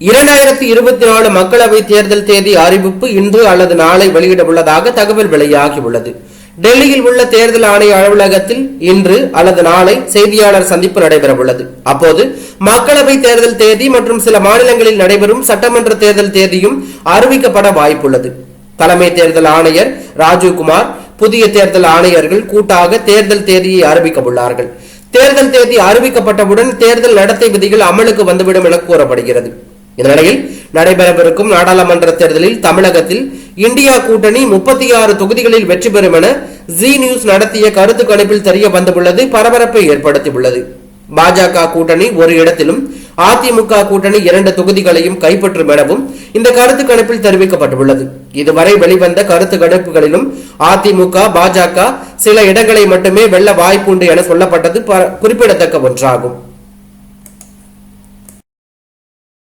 இரண்டாயிரத்தி இருபத்தி நாலு மக்களவை தேர்தல் தேதி அறிவிப்பு இன்று அல்லது நாளை வெளியிட உள்ளதாக தகவல் வெளியாகியுள்ளது. டெல்லியில் உள்ள தேர்தல் ஆணைய அலுவலகத்தில் இன்று அல்லது நாளை செய்தியாளர் சந்திப்பு நடைபெறவுள்ளது. அப்போது மக்களவை தேர்தல் தேதி மற்றும் சில மாநிலங்களில் நடைபெறும் சட்டமன்ற தேர்தல் தேதியும் அறிவிக்கப்பட வாய்ப்புள்ளது. தலைமை தேர்தல் ஆணையர் ராஜீவ்குமார் புதிய தேர்தல் ஆணையர்கள் கூட்டாக தேர்தல் தேதியை அறிவிக்க உள்ளார்கள் தேர்தல் தேதி அறிவிக்கப்பட்டவுடன் தேர்தல் நடத்தை விதிகள் அமலுக்கு வந்துவிடும் என கூறப்படுகிறது. இந்த நிலையில் நடைபெறவிருக்கும் நாடாளுமன்ற தேர்தலில் தமிழகத்தில் இந்தியா கூட்டணி முப்பத்தி ஆறு தொகுதிகளில் வெற்றி பெறும் என ஜி நியூஸ் நடத்திய கருத்து கணிப்பில் தெரிய வந்துள்ளது பரபரப்பை ஏற்படுத்தியுள்ளது. பாஜக கூட்டணி ஒரு இடத்திலும் அதிமுக கூட்டணி இரண்டு தொகுதிகளையும் கைப்பற்றும் எனவும் இந்த கருத்து கணிப்பில் தெரிவிக்கப்பட்டுள்ளது. இதுவரை வெளிவந்த கருத்து கணிப்புகளிலும் அதிமுக பாஜக சில இடங்களை மட்டுமே வெல்ல வாய்ப்புண்டு என சொல்லப்பட்டது ப- குறிப்பிடத்தக்க ஒன்றாகும்.